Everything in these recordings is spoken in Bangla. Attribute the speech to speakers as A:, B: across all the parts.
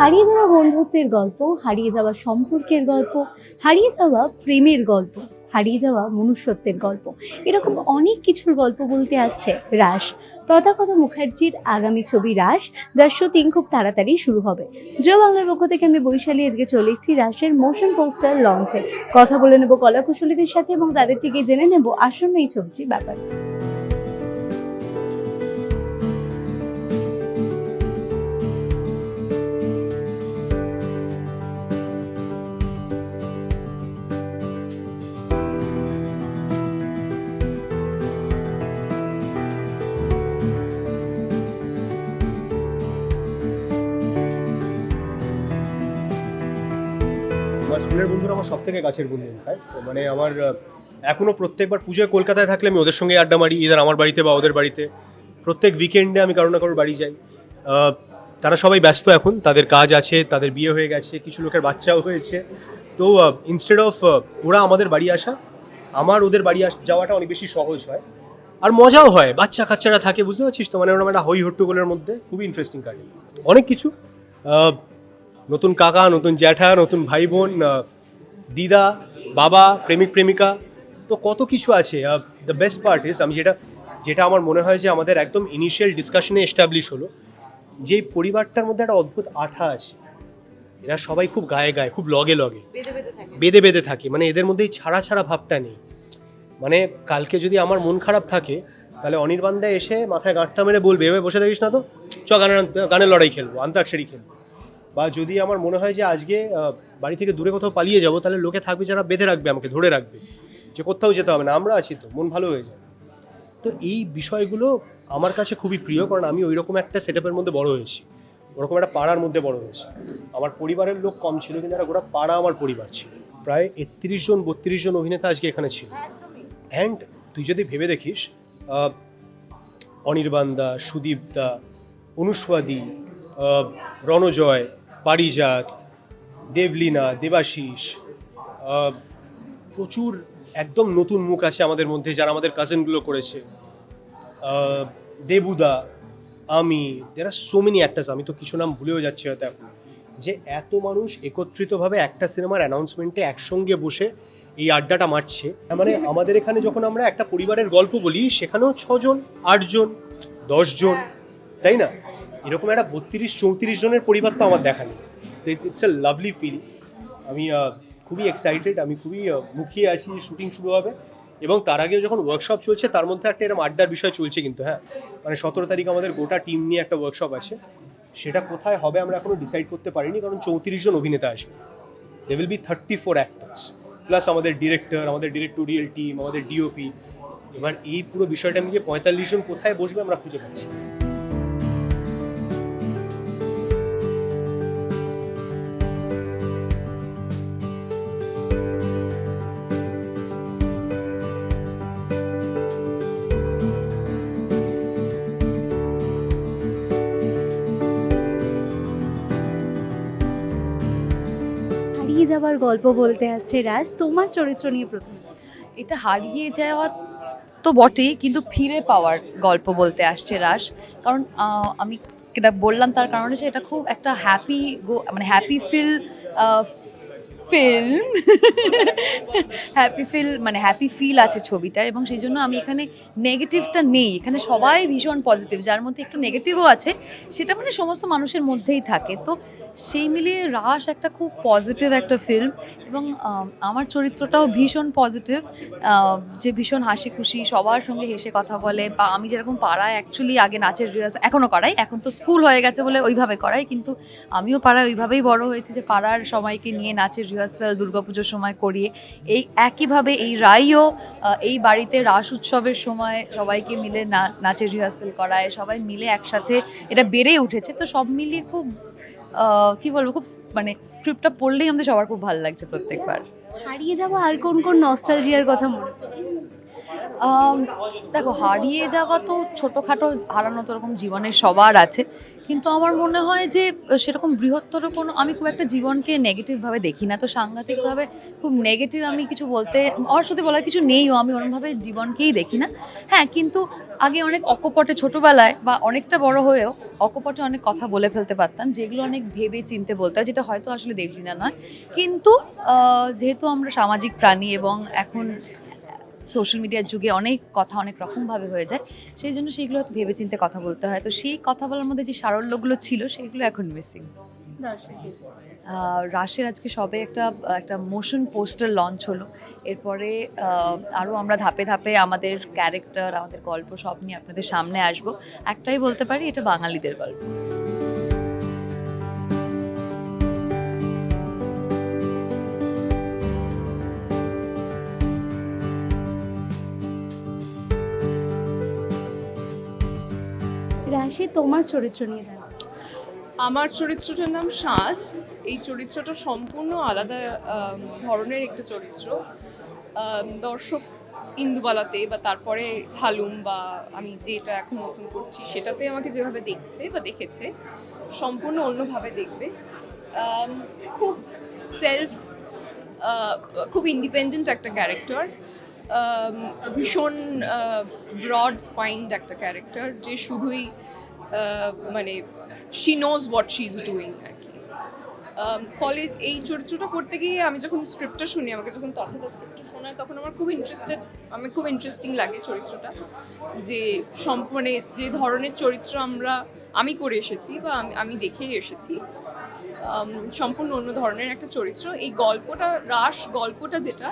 A: হারিয়ে যাওয়া বন্ধুত্বের গল্প, হারিয়ে যাওয়া সম্পর্কের গল্প, হারিয়ে যাওয়া প্রেমের গল্প, হারিয়ে যাওয়া মনুষ্যত্বের গল্প। এরকম অনেক কিছুর গল্প বলতে আসছে রাস। তথাগত মুখার্জির আগামী ছবি রাস, যার শুটিং খুব তাড়াতাড়ি শুরু হবে। জিও বাংলার পক্ষ থেকে আমি বৈশালী আজকে চলে এসেছি রাসের মোশন পোস্টার লঞ্চে। কথা বলে নেব কলাকুশলীদের সাথে এবং তাদের থেকে জেনে নেব আসন্ন এই ছবিটির ব্যাপারে।
B: থেকে কাছের বন্ধু তাই মানে আমার এখনও প্রত্যেকবার পুজোয় কলকাতায় থাকলে আমি ওদের সঙ্গে আড্ডা মারি ইদার আমার বাড়িতে বা ওদের বাড়িতে। প্রত্যেক উইকেন্ডে আমি কারও না কারোর বাড়ি যাই। তারা সবাই ব্যস্ত এখন, তাদের কাজ আছে, তাদের বিয়ে হয়ে গেছে, কিছু লোকের বাচ্চাও হয়েছে। তো ইনস্টেড অফ ওরা আমাদের বাড়ি আসা, আমার ওদের বাড়ি যাওয়াটা অনেক বেশি সহজ হয়। আর মজাও হয়, বাচ্চা কাচ্চারা থাকে, বুঝতে পারছিস তো? মানে ওরকম একটা হই হট্টগোলের মধ্যে খুবই ইন্টারেস্টিং কাজে। অনেক কিছু। নতুন কাকা, নতুন জ্যাঠা, নতুন ভাই বোন দিদা বাবা প্রেমিক প্রেমিকা তো কত কিছু আছে। দ্য বেস্ট পার্ট ইস আমি যেটা যেটা আমার মনে হয় যে আমাদের একদম ইনিশিয়াল ডিসকাশনে এস্টাবলিশ হলো যে পরিবারটার মধ্যে একটা অদ্ভুত আঠা আছে। এরা সবাই খুব গায়ে গায়ে খুব লগে লগে। বেঁধে বেঁধে থাকে। মানে এদের মধ্যে এই ছাড়া ছাড়া ভাবটা নেই। মানে কালকে যদি আমার মন খারাপ থাকে তাহলে অনির্বাণদা এসে মাথায় গাঁটটা মেরে বলবে এভাবে বসে থাকিস না তো? চ গানের গানের লড়াই খেলব আন্তাক্ষরী খেলব। বা যদি আমার মনে হয় যে আজকে বাড়ি থেকে দূরে কোথাও পালিয়ে যাব, তাহলে লোকে থাকবে যারা বেঁধে রাখবে আমাকে, ধরে রাখবে। যে কোথাও যেতে হবে না, আমরা আছি তো, মন ভালো হয়ে যাবে তো এই বিষয়গুলো আমার কাছে খুবই প্রিয়, কারণ আমি ওই রকম একটা সেট মধ্যে বড় হয়েছি। ওরকম একটা পাড়ার মধ্যে বড় হয়েছি। আমার পরিবারের লোক কম ছিল, কিন্তু একটা গোটা পাড়া আমার পরিবার ছিল। প্রায় একত্রিশ জন, বত্রিশ জন অভিনেতা আজকে এখানে ছিল। অ্যান্ড তুই যদি ভেবে দেখিস অনির্বাণ দা, সুদীপ দা অনুস্বাদী রণজয় পারিজাত, দেবলীনা, দেবাশিস প্রচুর একদম নতুন মুখ আছে আমাদের মধ্যে যারা আমাদের কাজিনগুলো করেছে। দেবুদা, আমি দেরা সো মেনি অ্যাক্টার্স আমি তো কিছু নাম ভুলেও যাচ্ছি হয়তো এখন। যে এত মানুষ একত্রিতভাবে একটা সিনেমার অ্যানাউন্সমেন্টে একসঙ্গে বসে এই আড্ডাটা মারছে। মানে আমাদের এখানে যখন আমরা একটা পরিবারের গল্প বলি, সেখানেও ছজন, আটজন, দশজন, তাই না? এরকম একটা বত্রিশ, চৌত্রিশ জনের পরিবার তো আমার দেখা নেই। ইটস এ লাভলি ফিল আমি খুবই এক্সাইটেড আমি খুবই মুখিয়ে আছি শুটিং শুরু হবে। এবং তার আগে যখন ওয়ার্কশপ চলছে, তার মধ্যে একটা এরকম আড্ডার বিষয় চলছে কিন্তু হ্যাঁ। মানে সতেরো তারিখ আমাদের গোটা টিম নিয়ে একটা ওয়ার্কশপ আছে। সেটা কোথায় হবে আমরা এখনও ডিসাইড করতে পারিনি, কারণ চৌত্রিশ জন অভিনেতা আসবে। They will be thirty four actors plus আমাদের ডিরেক্টর আমাদের ডিরেক্টোরিয়াল টিম আমাদের ডিওপি এবার এই পুরো বিষয়টা মিলিয়ে পঁয়তাল্লিশ জন কোথায় বসবে আমরা খুঁজে পাচ্ছি
A: যাওয়ার গল্প বলতে আসছে রাজ, তোমার চরিত্র নিয়ে প্রথম।
C: এটা হারিয়ে যাওয়া তো বটেই, কিন্তু ফিরে পাওয়ার গল্প বলতে আসছে রাস কারণ আমি এটা বললাম তার কারণে যে এটা খুব একটা হ্যাপি গো মানে happy feel film happy feel মানে হ্যাপি ফিল আছে ছবিটার এবং সেই জন্য আমি এখানে নেগেটিভটা নেই। এখানে সবাই ভীষণ পজিটিভ যার মধ্যে একটু নেগেটিভও আছে সেটা মানে সমস্ত মানুষের মধ্যেই থাকে। তো সেই মিলিয়ে রাস একটা খুব পজিটিভ একটা ফিল্ম এবং আমার চরিত্রটাও ভীষণ পজিটিভ যে ভীষণ হাসি খুশি সবার সঙ্গে হেসে কথা বলে বা আমি যেরকম পাড়ায় অ্যাকচুয়ালি আগে নাচের রিহার্সাল এখনও করাই এখন তো স্কুল হয়ে গেছে বলে ওইভাবে করাই কিন্তু আমিও পাড়ায় ওইভাবেই বড় হয়েছে যে পাড়ার সবাইকে নিয়ে নাচের রিহার্সাল দুর্গাপুজোর সময় করিয়ে এই একইভাবে এই রাইও এই বাড়িতে রাস উৎসবের সময় সবাইকে মিলে না- নাচের রিহার্সাল করায় সবাই মিলে একসাথে এটা বেড়ে উঠেছে। তো সব মিলিয়ে খুব কি বলব খুব মানে স্ক্রিপ্টটা পড়লেই আমাদের সবার খুব ভালো লাগছে প্রত্যেকবার।
A: হারিয়ে যাওয়া আর কোন কোন নস্টালজিয়ার কথা মনে
C: দেখো হারিয়ে যাওয়া তো ছোটোখাটো হারানো তো ওরকম জীবনের সবার আছে। কিন্তু আমার মনে হয় যে সেরকম বৃহত্তর কোনো, আমি খুব একটা জীবনকে নেগেটিভভাবে দেখি না। তো সাংঘাতিকভাবে খুব নেগেটিভ আমি কিছু বলতে, আমার সাথে বলার কিছু নেইও, আমি ওরমভাবে জীবনকেই দেখি না। হ্যাঁ কিন্তু আগে অনেক অকপটে ছোটবেলায় বা অনেকটা বড় হয়েও অকপটে অনেক কথা বলে ফেলতে পারতাম, যেগুলো অনেক ভেবে চিনতে বলতে যেটা হয়তো আসলে দেবলিনা নয়। কিন্তু যেহেতু আমরা সামাজিক প্রাণী এবং এখন সোশ্যাল মিডিয়ার যুগে অনেক কথা অনেক রকমভাবে হয়ে যায়। সেই জন্য সেইগুলো হয়তো ভেবে চিন্তে কথা বলতে হয়। তো সেই কথা বলার মধ্যে যে সারল্যগুলো ছিল, সেগুলো এখন মিসিং রাশের আজকে সবে একটা একটা মোশন পোস্টার লঞ্চ হলো। এরপরে আরও আমরা ধাপে ধাপে আমাদের ক্যারেক্টার আমাদের গল্প সব নিয়ে আপনাদের সামনে আসব। একটাই বলতে পারি, এটা বাঙালিদের গল্প।
A: তোমার চরিত্র নিয়ে জানো
D: আমার চরিত্রটার নাম সাজ। এই চরিত্রটা সম্পূর্ণ আলাদা ধরনের একটা চরিত্র। দর্শক ইন্দুবালাতে বা তারপরে হালুম বা আমি যেটা এখন নতুন করছি সেটাতে আমাকে যেভাবে দেখছে বা দেখেছে, সম্পূর্ণ অন্যভাবে দেখবে। খুব সেলফ খুব ইন্ডিপেন্ডেন্ট একটা ক্যারেক্টার ভীষণ ব্রড স্পাইন্ড একটা ক্যারেক্টার যে শুধুই মানে she knows what she is doing আর কি। ফলে এই চরিত্রটা করতে গিয়ে আমি যখন স্ক্রিপ্টটা শুনি, আমাকে যখন তথাটা স্ক্রিপ্টটা শোনায়, তখন আমার খুব ইন্টারেস্টেড আমি খুব ইন্টারেস্টিং লাগে চরিত্রটা। যে মানে যে ধরনের চরিত্র আমরা, আমি করে এসেছি বা আমি আমি দেখেই এসেছি সম্পূর্ণ অন্য ধরনের একটা চরিত্র। এই গল্পটা রাস গল্পটা যেটা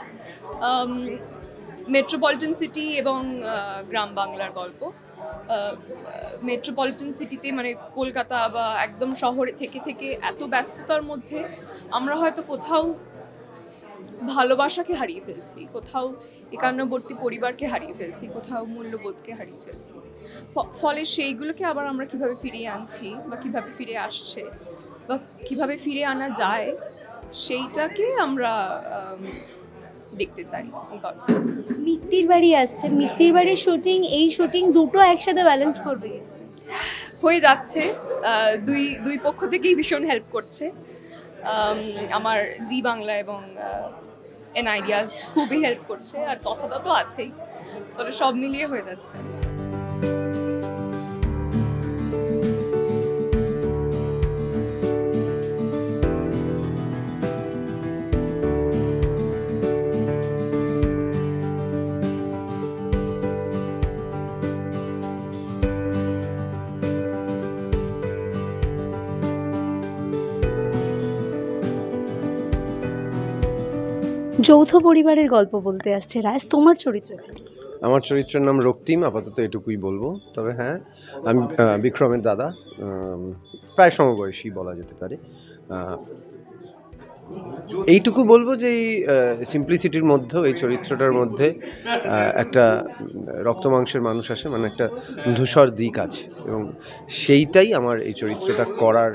D: মেট্রোপলিটন সিটি এবং গ্রাম বাংলার গল্প। মেট্রোপলিটন সিটিতে মানে কলকাতা বা একদম শহরে থেকে থেকে এত ব্যস্ততার মধ্যে আমরা হয়তো কোথাও ভালোবাসাকে হারিয়ে ফেলছি কোথাও একান্নবর্তী পরিবারকে হারিয়ে ফেলছি কোথাও মূল্যবোধকে হারিয়ে ফেলছি। ফলে সেইগুলোকে আবার আমরা কীভাবে ফিরিয়ে আনছি বা কীভাবে ফিরে আসছে বা কীভাবে ফিরে আনা যায় সেইটাকে আমরা আম, দেখতে চাই।
A: মিত্তির বাড়ি আসছে। মিত্তির বাড়ির শুটিং এই শুটিং দুটো একসাথে ব্যালেন্স করবে।
D: হয়ে যাচ্ছে। দুই দুই পক্ষ থেকেই ভীষণ হেল্প করছে। আমার জি বাংলা এবং এন আইডিয়াস খুবই হেল্প করছে। আর কথাটা তো আছেই। ফলে সব মিলিয়ে হয়ে যাচ্ছে।
A: যৌথ পরিবারের গল্প বলতে আসছে। রাজ, তোমার চরিত্র
E: আমার চরিত্রের নাম রক্তিম, আপাতত এটুকুই বলব। তবে হ্যাঁ আমি বিক্রমের দাদা প্রায় সমবয়সী বলা যেতে পারে। এইটুকু বলব যে এই সিম্পলিসিটির মধ্যেও, এই চরিত্রটার মধ্যে একটা রক্ত মাংসের মানুষ আসে মানে একটা ধূসর দিক আছে। এবং সেইটাই আমার এই চরিত্রটা করার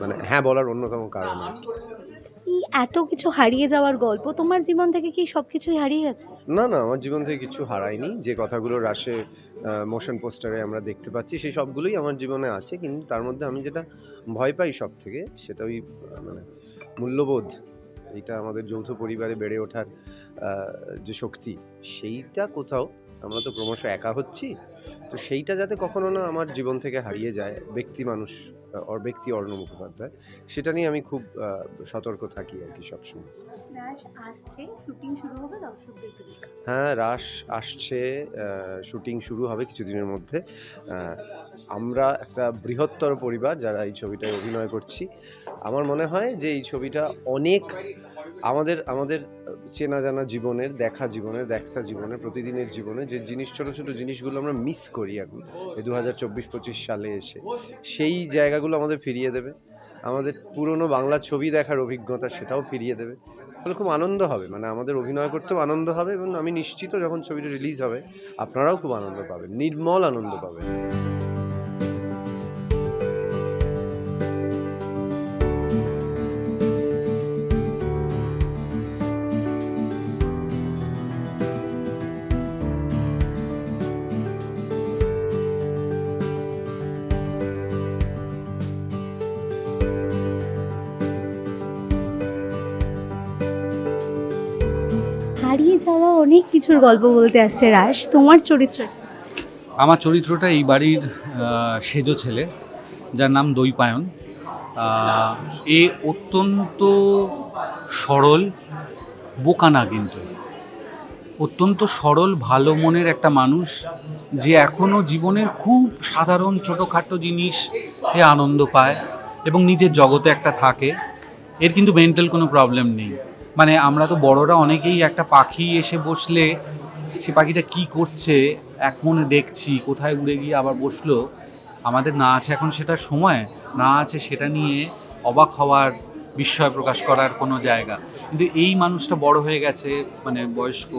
E: মানে হ্যাঁ বলার অন্যতম কারণ।
A: এত কিছু হারিয়ে যাওয়ার গল্প? তোমার জীবন থেকে কি সব কিছুই হারিয়ে গেছে?
E: না না, আমার জীবন থেকে কিছু হারায়নি। যে কথাগুলো রাশে মোশন পোস্টারে আমরা দেখতে পাচ্ছি, সেই সবগুলোই আমার জীবনে আছে। কিন্তু তার মধ্যে আমি যেটা ভয় পাই সব থেকে সেটা ওই মানে মূল্যবোধ, এটা আমাদের যৌথ পরিবারে বেড়ে ওঠার যে শক্তি, সেইটা কোথাও আমরা তো ক্রমশ একা হচ্ছি। তো সেইটা যাতে কখনো না আমার জীবন থেকে হারিয়ে যায়, ব্যক্তি মানুষ অর ব্যক্তি অর্ণ মুখোপাধ্যায়। সেটা নিয়ে আমি খুব সতর্ক থাকি আর কি সবসময়। হ্যাঁ রাস আসছে শুটিং শুরু হবে কিছুদিনের মধ্যে। আমরা একটা বৃহত্তর পরিবার যারা এই ছবিটায় অভিনয় করছি। আমার মনে হয় যে এই ছবিটা অনেক আমাদের আমাদের চেনা জানা জীবনের, দেখা জীবনের দেখা জীবনের, প্রতিদিনের জীবনে যে জিনিস, ছোট ছোট জিনিসগুলো আমরা মিস করি এখন, এই দু হাজার চব্বিশ, পঁচিশ সালে এসে। সেই জায়গাগুলো আমাদের ফিরিয়ে দেবে। আমাদের পুরনো বাংলা ছবি দেখার অভিজ্ঞতা সেটাও ফিরিয়ে দেবে। ফলে খুব আনন্দ হবে। মানে আমাদের অভিনয় করতেও আনন্দ হবে এবং আমি নিশ্চিত যখন ছবিটা রিলিজ হবে, আপনারাও খুব আনন্দ পাবেন, নির্মল আনন্দ পাবেন।
A: যাওয়া অনেক কিছুর গল্প বলতে আসছে রাস তোমার চরিত্র
F: আমার চরিত্রটা এই বাড়ির সেজো ছেলে, যার নাম দৈপায়ন। এ অত্যন্ত সরল বোকা না কিন্তু। অত্যন্ত সরল, ভালো মনের একটা মানুষ, যে এখনও জীবনের খুব সাধারণ, ছোটোখাটো জিনিস এ আনন্দ পায় এবং নিজের জগতে একটা থাকে। এর কিন্তু মেন্টাল কোনো প্রবলেম নেই। মানে আমরা তো বড়রা অনেকেই একটা পাখি এসে বসলে সে পাখিটা কি করছে, এক মনে দেখছি, কোথায় উড়ে গিয়ে আবার বসল। আমাদের না আছে এখন সেটার সময়, না আছে সেটা নিয়ে অবাক হওয়ার বিস্ময় প্রকাশ করার কোনো জায়গা। কিন্তু এই মানুষটা বড় হয়ে গেছে মানে বয়স্ক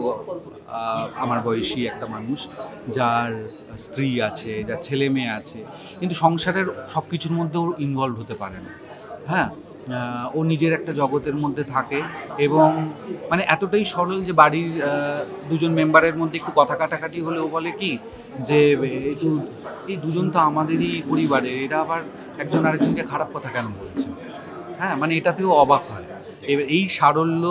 F: আমার বয়সী একটা মানুষ, যার স্ত্রী আছে, যার ছেলে মেয়ে আছে। কিন্তু সংসারের সব কিছুর মধ্যেও ইনভলভ হতে পারে না। হ্যাঁ? ও নিজের একটা জগতের মধ্যে থাকে এবং মানে এতটাই সরল যে বাড়ির দুজন মেম্বারের মধ্যে একটু কথা কাটাকাটি হলে ও বলে কি যে একটু এই দুজন তো আমাদেরই পরিবারে, এরা আবার একজন আরেকজনকে খারাপ কথা কেন বলছে? হ্যাঁ মানে এটাতেও অবাক হয়। এবার এই সারল্য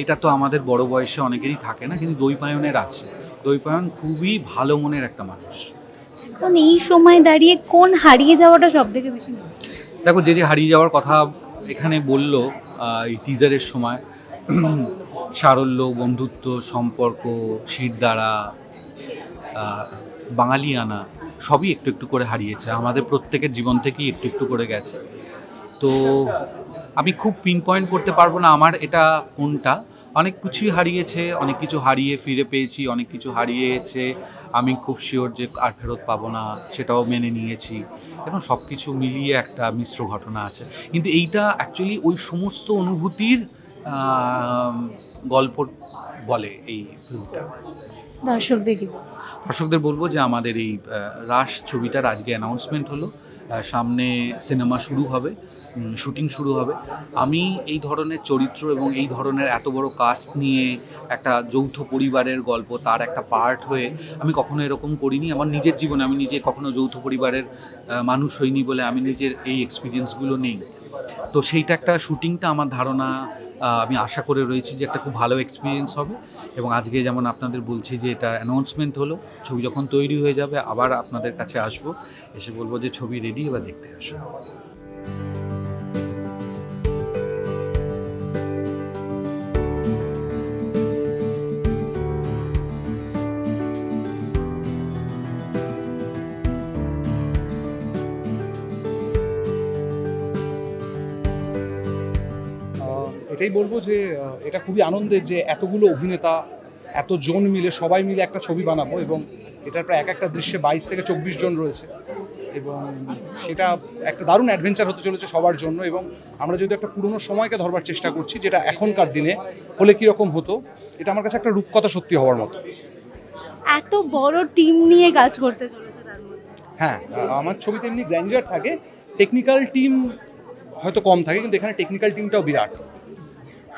F: এটা তো আমাদের বড় বয়সে অনেকেরই থাকে না, কিন্তু দৈপায়নের আছে। দৈপায়ন খুবই ভালো মনের একটা মানুষ।
A: এখন এই সময় দাঁড়িয়ে কোন হারিয়ে যাওয়াটা সব থেকে বেশি?
F: দেখো যে যে হারিয়ে যাওয়ার কথা এখানে বলল এই টিজারের সময় সারল্য বন্ধুত্ব সম্পর্ক শিরদাঁড়া আহ, বাঙালিয়ানা সবই একটু একটু করে হারিয়েছে। আমাদের প্রত্যেকের জীবন থেকেই একটু একটু করে গেছে। তো আমি খুব পিন পয়েন্ট করতে পারব না আমার এটা কোনটা। অনেক কিছুই হারিয়েছে অনেক কিছু হারিয়ে ফিরে পেয়েছি অনেক কিছু হারিয়েছে। আমি খুব শিওর যে আর ফেরত পাবো না সেটাও মেনে নিয়েছি। এবং সব কিছু মিলিয়ে একটা মিশ্র ঘটনা আছে। কিন্তু এইটা অ্যাকচুয়ালি ওই সমস্ত অনুভূতির গল্প বলে এই ফিল্মটা।
A: দর্শকদের?
F: দর্শকদের বলব যে আমাদের এই রাশ রাস ছবিটার আজকে অ্যানাউন্সমেন্ট হলো। সামনে সিনেমা শুরু হবে শুটিং শুরু হবে। আমি এই ধরনের চরিত্র এবং এই ধরনের এত বড় কাস্ট নিয়ে একটা যৌথ পরিবারের গল্প, তার একটা পার্ট হয়ে আমি কখনো এরকম করিনি। আমার নিজের জীবনে আমি নিজে কখনো যৌথ পরিবারের মানুষ হইনি বলে আমি নিজের এই এক্সপিরিয়েন্সগুলো নেই। তো সেইটা একটা শুটিংটা আমার ধারণা আমি আশা করে রয়েছি যে একটা খুব ভালো এক্সপিরিয়েন্স হবে। এবং আজকে যেমন আপনাদের বলছি যে এটা অ্যানাউন্সমেন্ট হলো, ছবি যখন তৈরি হয়ে যাবে আবার আপনাদের কাছে আসব, এসে বলব যে ছবি রেডি এবার দেখতে আসো
G: এটাই বলব যে এটা খুবই আনন্দের যে এতগুলো অভিনেতা এতজন মিলে সবাই মিলে একটা ছবি বানাবো এবং এটার প্রায় এক একটা দৃশ্যে বাইশ থেকে চব্বিশ জন রয়েছে এবং সেটা একটা দারুণ অ্যাডভেঞ্চার হতে চলেছে সবার জন্য এবং আমরা যদি একটা পুরনো সময়কে ধরবার চেষ্টা করছি যেটা এখনকার দিনে হলে কীরকম হতো এটা আমার কাছে একটা রূপকথা সত্যি হওয়ার মতো।
A: এত বড় টিম নিয়ে কাজ করতে চলেছে
G: হ্যাঁ আমার ছবিতে এমনি গ্র্যান্ডার থাকে টেকনিক্যাল টিম হয়তো কম থাকে কিন্তু এখানে টেকনিক্যাল টিমটাও বিরাট।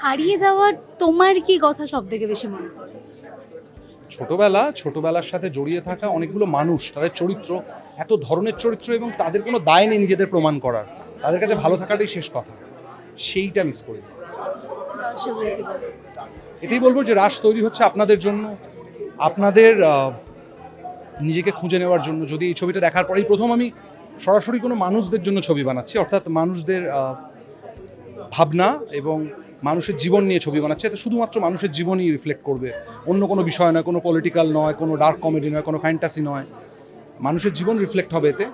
A: হারিয়ে যাওয়ার তোমার কি কথা সব থেকে বেশি মনে পড়ে?
G: ছোটবেলা, ছোটবেলার সাথে জড়িয়ে থাকা অনেকগুলো মানুষ, তাদের চরিত্র, এত ধরনের চরিত্র এবং তাদের কোনো দায় নেই নিজেদের প্রমাণ করার। তাদের কাছে ভালো থাকাটাই শেষ কথা। সেইটা মিস করি? এটাই বলব যে রাস তৈরি হচ্ছে আপনাদের জন্য। আপনাদের নিজেকে খুঁজে নেওয়ার জন্য। যদি এই ছবিটা দেখার পরেই প্রথম আমি সরাসরি কোনো মানুষদের জন্য ছবি বানাচ্ছি, অর্থাৎ মানুষদের ভাবনা এবং মানুষের জীবন নিয়ে ছবি বানাচ্ছে এটা শুধুমাত্র মানুষের জীবনই রিফ্লেক্ট করবে। অন্য কোনো বিষয় নয়, কোনো পলিটিক্যাল নয়, কোনো ডার্ক কমেডি নয়, কোনো ফ্যান্টাসি নয়। মানুষের জীবন রিফ্লেক্ট হবে এতে।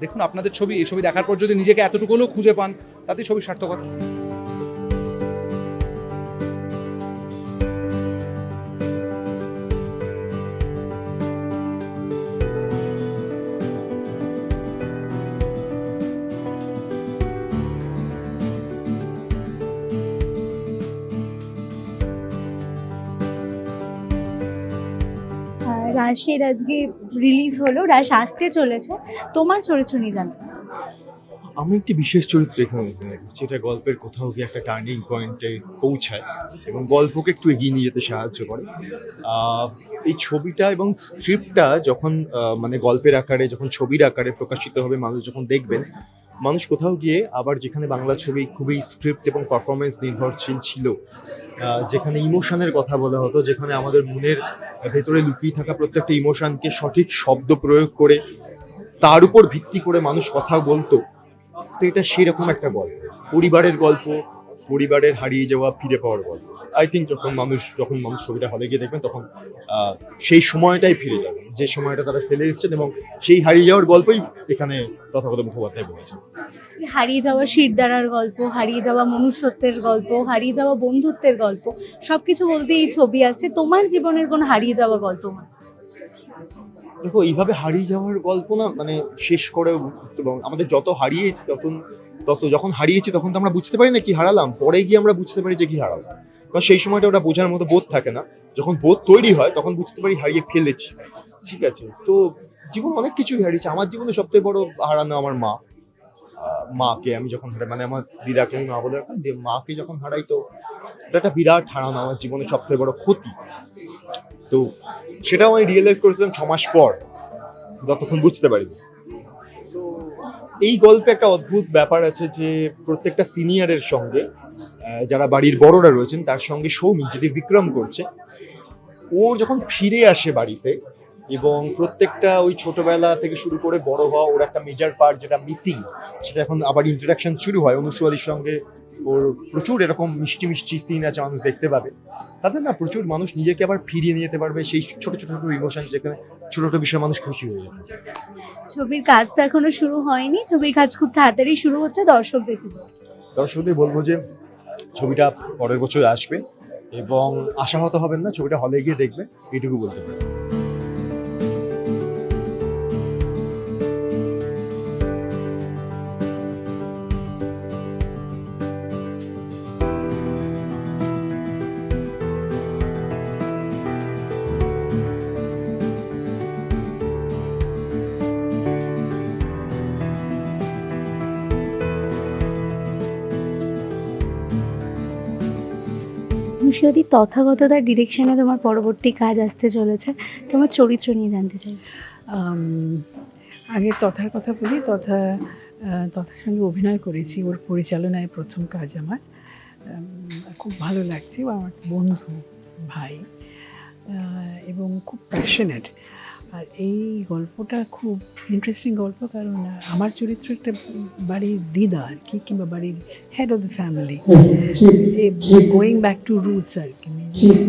G: দেখুন, আপনাদের ছবি, এই ছবি দেখার পর যদি নিজেকে এতটুকু হলেও খুঁজে পান, তাতেই ছবি সার্থকতা
A: রাশের আজকে রিলিজ হলো, রাশ আসতে চলেছে। তোমার চরিত্র নিয়ে জানতে
H: আমি একটি বিশেষ চরিত্র এখানে যেটা গল্পের কোথাও গিয়ে একটা টার্নিং পয়েন্টে পৌঁছায় এবং গল্পকে একটু এগিয়ে নিয়ে যেতে সাহায্য করে। এই ছবিটা এবং স্ক্রিপ্টটা যখন মানে গল্পের আকারে, যখন ছবির আকারে প্রকাশিত হবে, মানুষ যখন দেখবেন মানুষ কোথাও গিয়ে আবার যেখানে বাংলা ছবি খুবই স্ক্রিপ্ট এবং পারফরমেন্স নির্ভরশীল ছিল যেখানে ইমোশনের কথা বলা হতো, যেখানে আমাদের মনের ভেতরে লুকিয়ে থাকা প্রত্যেকটা ইমোশনকে সঠিক শব্দ প্রয়োগ করে, তার উপর ভিত্তি করে মানুষ কথা বলতো। তো এটা সেরকম একটা গল্প। পরিবারের গল্প পরিবারের হারিয়ে যাওয়া ফিরে পাওয়ার গল্প। আই থিঙ্ক যখন মানুষ যখন মানুষ ছবিটা হলে গিয়ে দেখবেন তখন সেই সময়টাই ফিরে যাবে। যে সময়টা তারা ফেলে এসেছেন এবং সেই হারিয়ে যাওয়ার গল্পই এখানে তথাগত মুখোপাধ্যায় বলেছেন।
A: হারিয়ে যাওয়া শিরদাঁড়ার গল্প হারিয়ে যাওয়া মনুষ্যত্বের গল্প হারিয়ে যাওয়া বন্ধুত্বের গল্প সব কিছু বলতে এই ছবি আছে তোমার জীবনের কোনো হারিয়ে যাওয়া গল্প
H: দেখো এইভাবে হারিয়ে যাওয়ার গল্প না মানে শেষ করে এবং আমাদের যত হারিয়েছি তখন তত যখন হারিয়েছি তখন তো আমরা বুঝতে পারি না কি হারালাম, পরে গিয়ে আমরা বুঝতে পারি যে কি হারালাম। কারণ সেই সময়টা ওটা বোঝার মতো বোধ থাকে না। যখন বোধ তৈরি হয় তখন বুঝতে পারি হারিয়ে ফেলেছি। ঠিক আছে? তো জীবন অনেক কিছুই হারিয়েছে। আমার জীবনে সবথেকে বড় হারানো আমার মা। মাকে আমি যখন হারাই মানে আমার দিদাকে আমি মা বলে রাখলাম যে, মাকে যখন হারাই তো এটা একটা বিরাট হারানো আমার জীবনে সবথেকে বড় ক্ষতি। তো সেটাও আমি রিয়েলাইজ করেছিলাম ছ মাস পর। যতক্ষণ বুঝতে পারিনি। তো এই গল্পে একটা অদ্ভুত ব্যাপার আছে যে প্রত্যেকটা সিনিয়রের সঙ্গে যারা বাড়ির বড়রা রয়েছেন, তার সঙ্গে সৌমিক, যেটি বিক্রম করছে ও যখন ফিরে আসে বাড়িতে এবং প্রত্যেকটা ওই ছোটবেলা থেকে শুরু করে বড় হওয়া ওর একটা মেজার পার্ট যেটা মিসিং সেটা এখন আবার ইন্টারাকশন শুরু হয় অনুসুয়ালির সঙ্গে ওর প্রচুর এরকম মিষ্টি মিষ্টি সিন আছে মানুষ দেখতে পাবে। তাদের না প্রচুর মানুষ নিজেকে আবার ফিরিয়ে নিয়ে যেতে পারবে সেই ছোট ছোট ছোট ইমোশন যেখানে ছোট ছোট বিষয়ে মানুষ খুশি হয়ে যাবে।
A: ছবির কাজ তো এখনও শুরু হয়নি ছবির কাজ খুব তাড়াতাড়ি শুরু হচ্ছে দর্শক দেখবে
H: দর্শকদের বলব যে ছবিটা পরের বছর আসবে এবং আশাহত হবেন না ছবিটা হলে গিয়ে দেখবে এইটুকু বলতে পারি।
A: মুর্শিদি তথাগততার ডিরেকশনে তোমার পরবর্তী কাজ আসতে চলেছে। তোমার চরিত্র নিয়ে জানতে চাই।
I: আগে তথার কথা বলি, তথা তথার সঙ্গে অভিনয় করেছি। ওর পরিচালনায় প্রথম কাজ আমার। খুব ভালো লাগছে। ও আমার বন্ধু, ভাই। এবং খুব প্যাশনেট আর এই গল্পটা খুব ইন্টারেস্টিং গল্প কারণ আমার চরিত্র একটা বাড়ির দিদা আর কি কিংবা বাড়ির হেড অফ দ্য ফ্যামিলি যে গোয়িং ব্যাক টু রুটস আর কি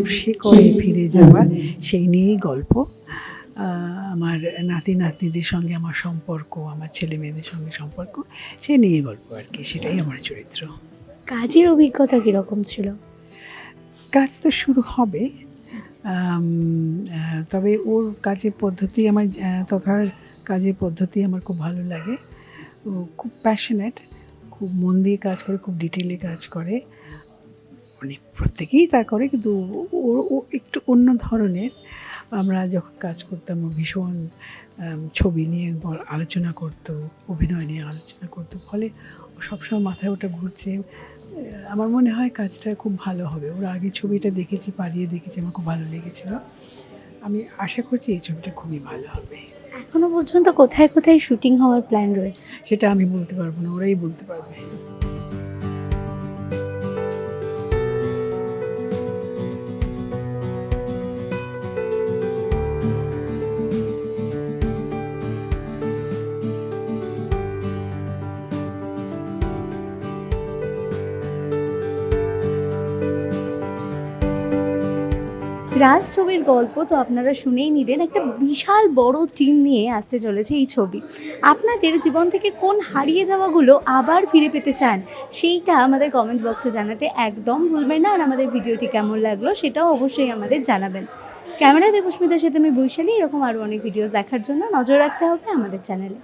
I: সে করে ফিরে যাওয়া সেই নিয়েই গল্প। আমার নাতি নাতনিদের সঙ্গে আমার সম্পর্ক আমার ছেলে মেয়েদের সঙ্গে সম্পর্ক সেই নিয়ে গল্প আর কি সেটাই আমার চরিত্র।
A: কাজের অভিজ্ঞতা কীরকম ছিল?
I: কাজ তো শুরু হবে তবে ওর কাজের পদ্ধতি আমার তথার কাজের পদ্ধতি আমার খুব ভালো লাগে। ও খুব প্যাশনেট খুব মন দিয়ে কাজ করে, খুব ডিটেলে কাজ করে। মানে প্রত্যেকেই তা করে, কিন্তু ও একটু অন্য ধরনের। আমরা যখন কাজ করতাম, ভীষণ ছবি নিয়ে আলোচনা করতো অভিনয় নিয়ে আলোচনা করতো। ফলে ও সবসময় মাথায় ওটা ঘুরছে। আমার মনে হয় কাজটা খুব ভালো হবে। ওর আগে ছবিটা দেখেছি পালিয়ে দেখেছি আমার খুব ভালো লেগেছিল। আমি আশা করছি এই ছবিটা খুবই ভালো হবে।
A: এখনও পর্যন্ত কোথায় কোথায় শুটিং হওয়ার প্ল্যান রয়েছে?
I: সেটা আমি বলতে পারব না ওরাই বলতে পারবে।
A: রাজ ছবির গল্প তো আপনারা শুনেই নিলেন। একটা বিশাল বড় টিম নিয়ে আসতে চলেছে এই ছবি। আপনাদের জীবন থেকে কোন হারিয়ে যাওয়াগুলো আবার ফিরে পেতে চান, সেইটা আমাদের কমেন্ট বক্সে জানাতে একদম ভুলবেন না। আর আমাদের ভিডিওটি কেমন লাগল সেটাও অবশ্যই আমাদের জানাবেন। ক্যামেরা দেবস্মিতার সাথে আমি বৈশালী, এরকম আরও অনেক ভিডিওস দেখার জন্য নজর রাখতে হবে আমাদের চ্যানেলে